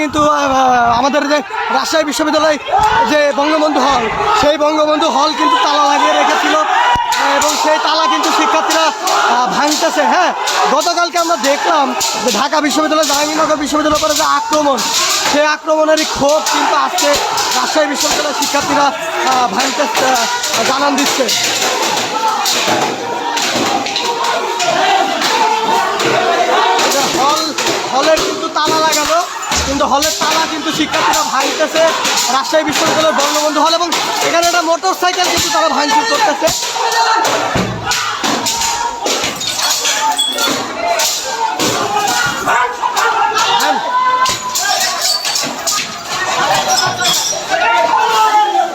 কিন্তু আমাদের যে রাজশাহী বিশ্ববিদ্যালয় যে বঙ্গবন্ধু হল সেই বঙ্গবন্ধু হল কিন্তু তালা লাগিয়ে রেখেছিল এবং সেই তালা কিন্তু শিক্ষার্থীরা ভাঙতেছে হ্যাঁ? গতকালকে আমরা দেখলাম যে ঢাকা বিশ্ববিদ্যালয় জাহাঙ্গীরনগর বিশ্ববিদ্যালয় করে যে আক্রমণ সেই আক্রমণেরই ক্ষোভ কিন্তু আজকে রাজশাহী বিশ্ববিদ্যালয়ের শিক্ষার্থীরা আহ, ভাঙতে জানান দিচ্ছে। হল হলের কিন্তু হলের তালা কিন্তু শিক্ষার্থীরা ভাঙতেছে। রাজশাহী বিশ্ববিদ্যালয়ের বঙ্গবন্ধু হল এবং এখানে একটা মোটর সাইকেল কিন্তু তারা ভাঙচুর করতেছে।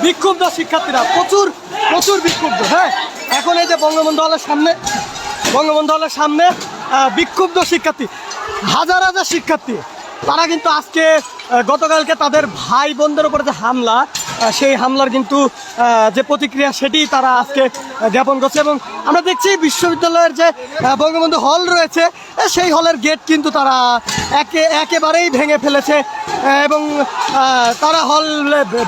বিক্ষুব্ধ শিক্ষার্থীরা, প্রচুর প্রচুর বিক্ষুব্ধ। হ্যাঁ এখন এই যে বঙ্গবন্ধু হলের সামনে, বঙ্গবন্ধু হলের সামনে বিক্ষুব্ধ শিক্ষার্থী, হাজার হাজার শিক্ষার্থী। তারা কিন্তু আজকে গতকালকে তাদের ভাই বোনদের উপরে যে হামলা সেই হামলার কিন্তু যে প্রতিক্রিয়া সেটি তারা আজকে জ্ঞাপন করছে এবং আমরা দেখছি বিশ্ববিদ্যালয়ের যে বঙ্গবন্ধু হল রয়েছে সেই হলের গেট কিন্তু তারা একে, একেবারেই ভেঙে ফেলেছে এবং তারা হল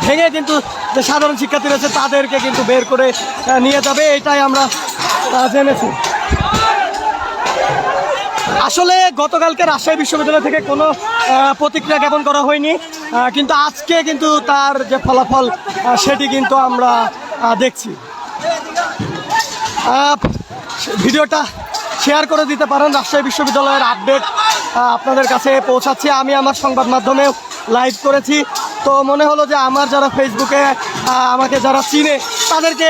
ভেঙে কিন্তু যে সাধারণ শিক্ষার্থী রয়েছে তাদেরকে কিন্তু বের করে নিয়ে যাবে, এটাই আমরা জেনেছি। আসলে গতকালকে রাজশাহী বিশ্ববিদ্যালয় থেকে কোনো প্রতিক্রিয়া জ্ঞাপন করা হয়নি। কিন্তু আজকে কিন্তু তার যে ফলাফল সেটি কিন্তু আমরা দেখছি। ভিডিওটা শেয়ার করে দিতে পারেন, রাজশাহী বিশ্ববিদ্যালয়ের আপডেট আপনাদের কাছে পৌঁছাচ্ছি। আমি আমার সংবাদ মাধ্যমেও লাইভ করেছি। তো মনে হলো যে আমার যারা ফেসবুকে আমাকে যারা চিনে, তাদেরকে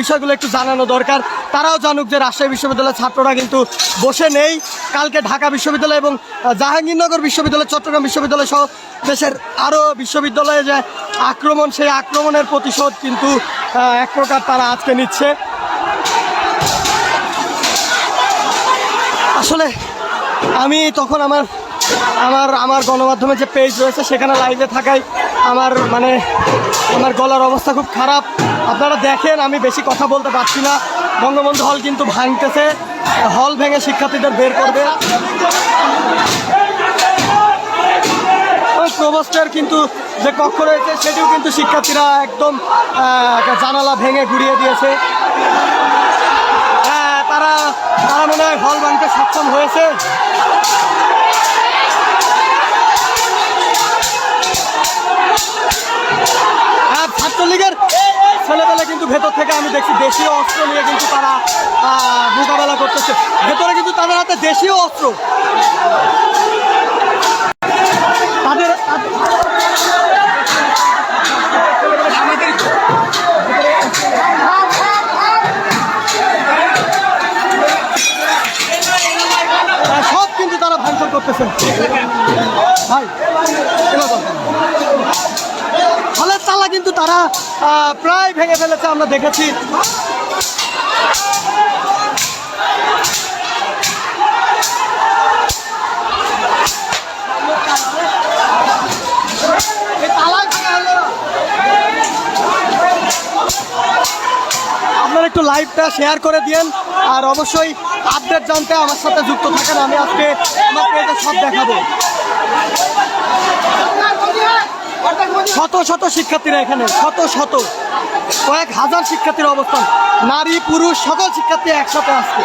বিষয়গুলো একটু জানানো দরকার। তারাও জানুক যে রাজশাহী বিশ্ববিদ্যালয়ের ছাত্ররা কিন্তু বসে নেই। কালকে ঢাকা বিশ্ববিদ্যালয় এবং জাহাঙ্গীরনগর বিশ্ববিদ্যালয়, চট্টগ্রাম বিশ্ববিদ্যালয় সহ দেশের আরও বিশ্ববিদ্যালয়ে যে আক্রমণ, সেই আক্রমণের প্রতিশোধ কিন্তু এক প্রকার তারা আজকে নিচ্ছে। আসলে আমি তখন আমার আমার আমার গণমাধ্যমে যে পেজ রয়েছে সেখানে লাইভে থাকাই আমার মানে আমার গলার অবস্থা খুব খারাপ। আপনারা দেখেন, আমি বেশি কথা বলতে পারছি না। বঙ্গবন্ধু হল কিন্তু ভাঙতেছে। হল ভেঙে শিক্ষার্থীদের বের করবে। প্রবোস্টের কিন্তু যে কক্ষ রয়েছে, সেটিও কিন্তু শিক্ষার্থীরা একদম জানালা ভেঙে ঘুরিয়ে দিয়েছে। হ্যাঁ তারা তারা মনে হয় হল ভাঙতে সক্ষম হয়েছে। হ্যাঁ ছাত্রলীগের ছেলেবেলা কিন্তু ভেতর থেকে আমি দেখছি দেশীয় অস্ত্র নিয়ে কিন্তু তারা মোকাবেলা করতেছে। ভেতরে কিন্তু তাদের হাতে দেশীয় অস্ত্র। তাদের তারা প্রায় ভেঙে ফেলেছে, আমরা দেখেছি। আপনারা একটু লাইভটা শেয়ার করে দিয়েন, আর অবশ্যই আপডেট জানতে আমার সাথে যুক্ত থাকেন, আমি আজকে আমার পেজে সব দেখাবো শত শত শিক্ষার্থীরা এখানে, শত শত, কয়েক হাজার শিক্ষার্থীর অবস্থান। নারী, পুরুষ, সকল শিক্ষার্থী একসাথে আসছে।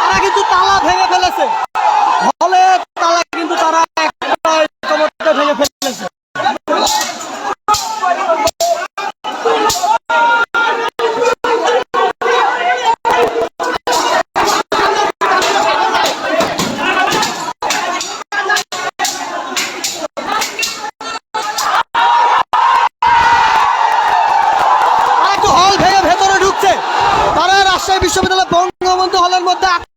তারা কিন্তু তালা ভেঙে ফেলেছে। রাজশাহী বিশ্ববিদ্যালয় বঙ্গবন্ধু হলের মধ্যে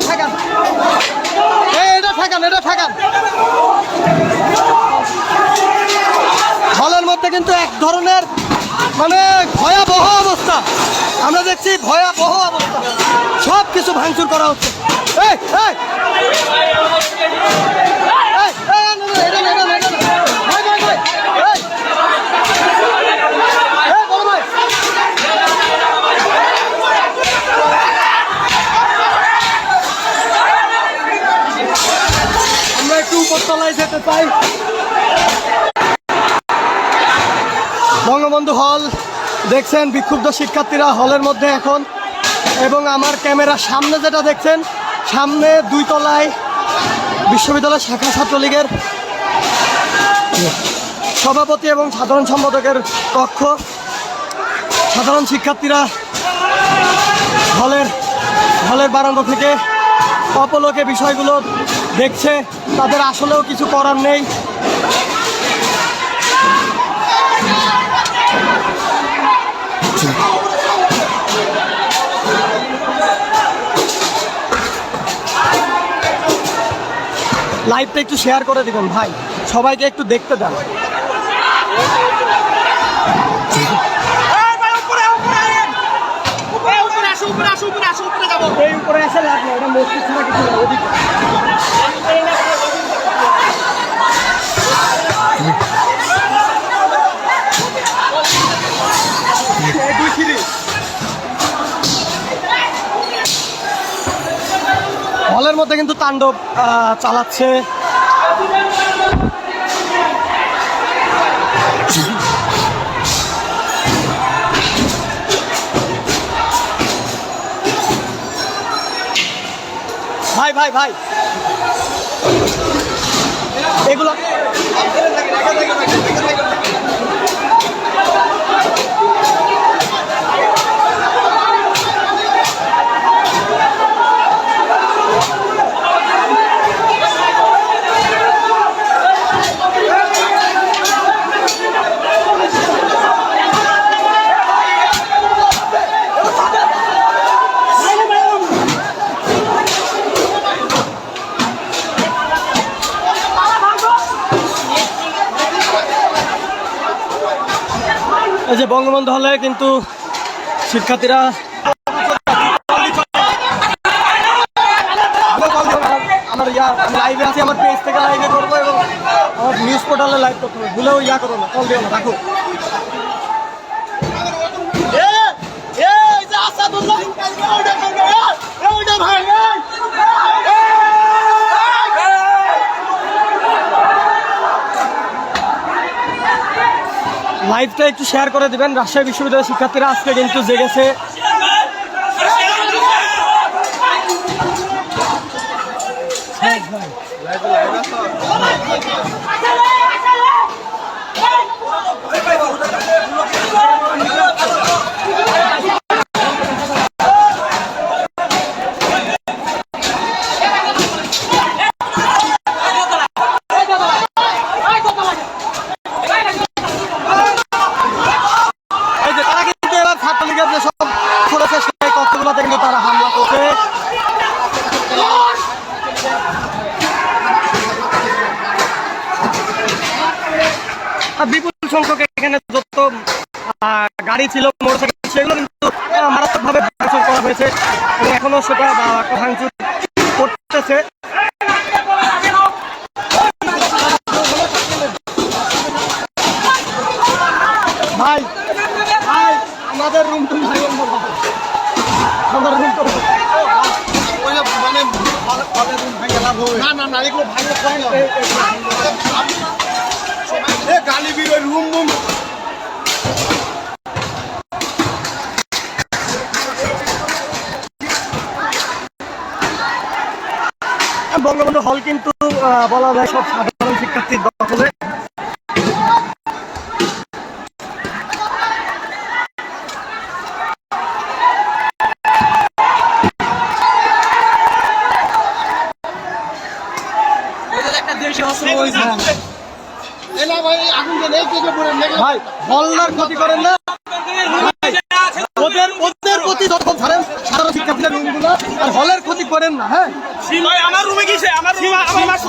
এটা ঠেকান এটা ঠেকান এটা ঠেকান হলের মধ্যে কিন্তু এক ধরনের মানে ভয়াবহ অবস্থা আমরা দেখছি ভয়াবহ অবস্থা সব কিছু ভাঙচুর করা হচ্ছে এই এই চাই বঙ্গবন্ধু হল, দেখছেন বিক্ষুব্ধ শিক্ষার্থীরা হলের মধ্যে এখন। এবং আমার ক্যামেরার সামনে যেটা দেখছেন, সামনে দুই তলায় বিশ্ববিদ্যালয় শাখা ছাত্রলীগের সভাপতি এবং সাধারণ সম্পাদকের কক্ষ। সাধারণ শিক্ষার্থীরা হলের হলের বারান্দা থেকে অপলোকে বিষয়গুলো দেখছে, তাদের আসলেও কিছু করার নেই। লাইভটা একটু শেয়ার করে দিবেন, ভাই। সবাইকে একটু দেখতে দেন। এই উপরে এসে লাভ নেই এটা মসজিদ ছাড়া কিছু না, ওদিকে। হলের মধ্যে কিন্তু তাণ্ডব চালাচ্ছে ভাই ভাই ভাই। এগুলো এই যে বঙ্গবন্ধু হলে কিন্তু শিক্ষার্থীরা আমার আমার পেজ থেকে লাইভে করব এবং আমার নিউজ পোর্টালে লাইভ করতে হবে। ভুলেও ইয়া করো না কল দিও না, রাখো। লাইভটা একটু শেয়ার করে দেবেন রাজশাহী বিশ্ববিদ্যালয়ের শিক্ষার্থীরা আজকে কিন্তু জেগেছে এই যে তারা কিন্তু এবার ছাত্রলীগের যে সব করেছে সেই কক্ষগুলোতে কিন্তু তারা হামলা করছে আর বিপুল সংখ্যক এখানে যত আহ, গাড়ি ছিল মোটরসাইকেল সেগুলো কিন্তু আহ, মারাত্মকভাবে ভাঙচুর করা হয়েছে এবং এখনও সেটা ভাঙচুর করতেছে ভাই ভাই আমাদের রুম টুম ভাই আমাদের রুম তো মানে না না না এগুলো ভাঙলে হয় না এ গালি বিরো রুম রুম বঙ্গবন্ধু হল কিন্তু বলা যায় সব সাধারণ শিক্ষার্থীর দখলে। ভাই হলদার ক্ষতি করেন না। ওদের ওদের প্রতি যখন ধরেন সাধারণ শিক্ষার্থীদের রুমগুলো আর হলের ক্ষতি করেন না হ্যাঁ? আমার রুমে গেছে আমার রুমে আমার মাসে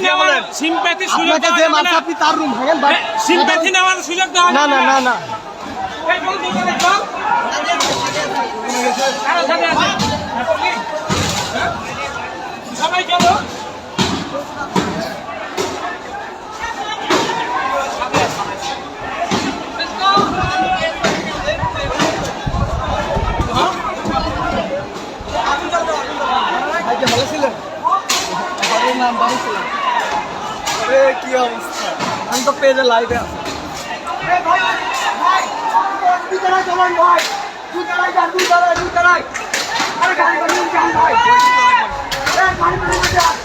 নেওয়ার সিমপ্যাথি সুযোগ আপনাকে যে যাবে আপনি তার রুম ভাঙেন বা- সিমপ্যাথি নেওয়ার সুযোগ দেওয়া না না না। না? হ্যাঁ? সবাই গেল নাম বাড়ি ছিলেন আরে কি অবস্থা আমি তো পেজে লাইভে আছি আহ,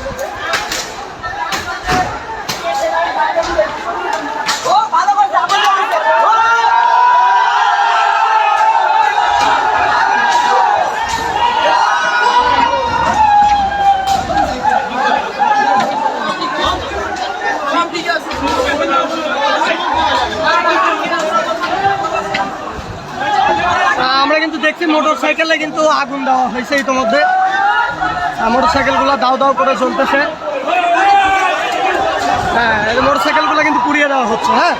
আগুন দেওয়া হয়েছে ইতিমধ্যে। মোটর সাইকেলগুলো দাও দাও করে চলতেছে। হ্যাঁ মোটর সাইকেলগুলো কিন্তু পুড়িয়ে দেওয়া হচ্ছে হ্যাঁ?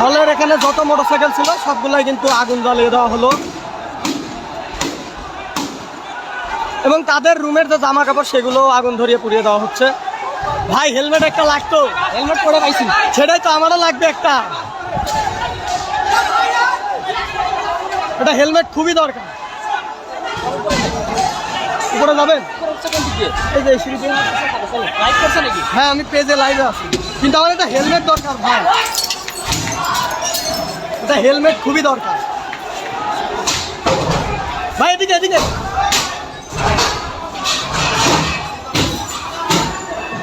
হলের এখানে যত মোটর সাইকেল ছিল, সবগুলাই কিন্তু আগুন জ্বালিয়ে দেওয়া হলো। এবং তাদের রুমের যে জামা কাপড় সেগুলো আগুন ধরিয়ে পুড়িয়ে দেওয়া হচ্ছে। ভাই, হেলমেট একটা লাগতো। হেলমেট পরে পাইছি। সেটাই তো আমারও লাগবে একটা। এটা হেলমেট খুবই দরকার। উপরে যাবেন? এই যে। হ্যাঁ আমি পেজে লাইভে আছি। কিন্তু আমার একটা হেলমেট দরকার ভাই। এটা হেলমেট খুবই দরকার। ভাই এদিকে এদিকে।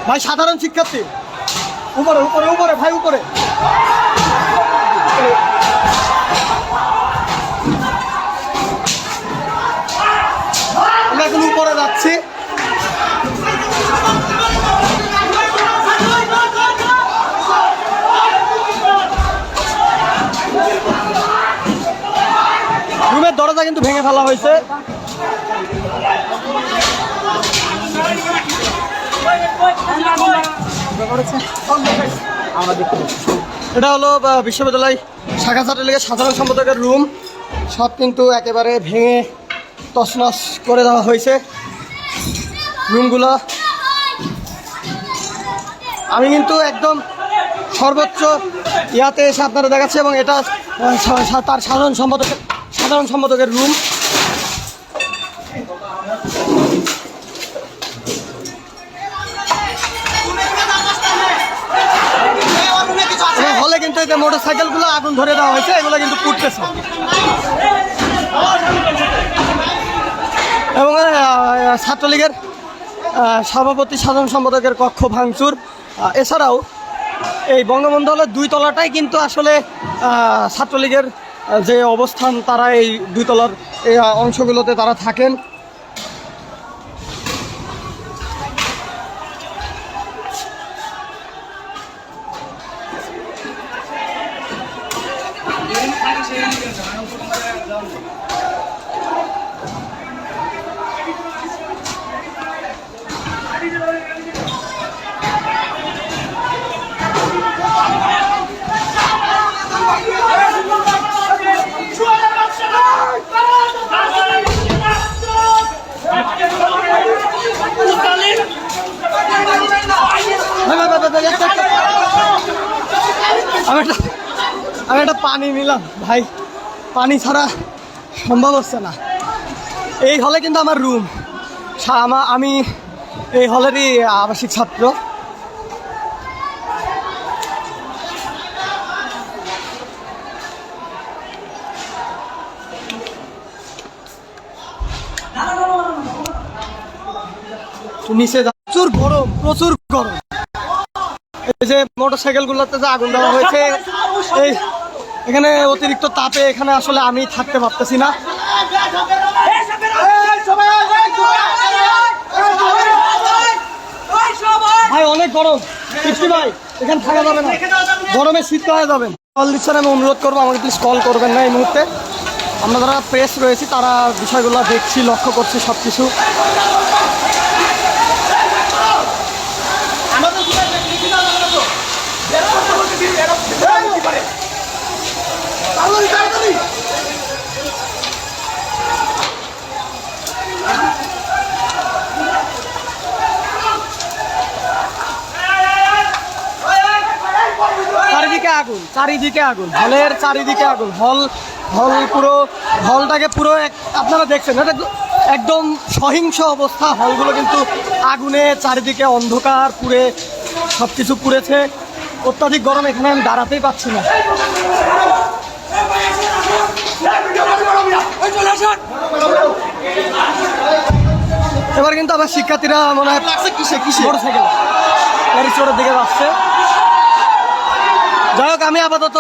ভাই সাধারণ শিক্ষার্থী। উপরে উপরে উপরে ভাই উপরে। দরজা কিন্তু ভেঙে ফেলা হয়েছে। এটা হলো বিশ্ববিদ্যালয় শাখা ছাত্রলীগের সাধারণ সম্পাদকের রুম। সব কিন্তু একেবারে ভেঙে তছনছ করে দেওয়া হয়েছে রুমগুলো। আমি কিন্তু একদম সর্বোচ্চ ইয়াতে এসে আপনারা দেখাচ্ছি এবং এটা তার সাধারণ সম্পাদকের সাধারণ সম্পাদকের রুম হলে কিন্তু এই যে মোটর সাইকেলগুলো আগুন ধরে দেওয়া হয়েছে, এগুলো কিন্তু পুড়তেছে। এবং ছাত্রলীগের সভাপতি সাধারণ সম্পাদকের কক্ষ ভাঙচুর। এছাড়াও এই বঙ্গবন্ধু হলের দুই তলাটাই কিন্তু আসলে ছাত্রলীগের যে অবস্থান তারা এই দুই তলার এই অংশগুলোতে তারা থাকেন। আমি একটা আমি একটা পানি নিলাম, ভাই। পানি ছাড়া সম্ভব হচ্ছে না। এই হলে কিন্তু আমার রুম আমি এই হলেরই আবাসিক ছাত্র। নিচে প্রচুর গরম, প্রচুর এই যে মোটর সাইকেলগুলোতে যে আগুন দেওয়া হয়েছে, এই এখানে অতিরিক্ত তাপে এখানে আসলে আমি থাকতে পারতেছি না। ভাই, অনেক গরম। কৃষ্টি ভাই, এখানে থাকা যাবে না। গরমে শীত হয়ে যাবেন কল দিচ্ছেন, আমি অনুরোধ করব, আমাকে প্লিজ কল করবেন না এই মুহূর্তে। আমরা যারা প্রেস রয়েছি, তারা বিষয়গুলো দেখছি, লক্ষ্য করছি সব কিছু আগুন চারিদিকে আগুন হলের চারিদিকে আগুন হল হল পুরো হলটাকে পুরো এক আপনারা দেখছেন এটা একদম সহিংস অবস্থা হলগুলো কিন্তু আগুনে চারিদিকে অন্ধকার পুড়ে সব কিছু পুড়েছে। অত্যাধিক গরম এখানে আমি দাঁড়াতেই পাচ্ছি না। এবার কিন্তু আবার শিক্ষার্থীরা মনে হয় কিসে কিসে? মোটরসাইকেল। প্যারিসোডের দিকে যাচ্ছে। যাই হোক, আমি আপাতত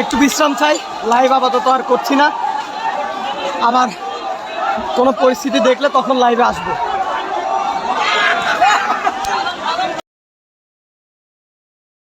একটু বিশ্রাম চাই। লাইভ আপাতত আর করছি না। আবার কোনো পরিস্থিতি দেখলে তখন লাইভে আসব।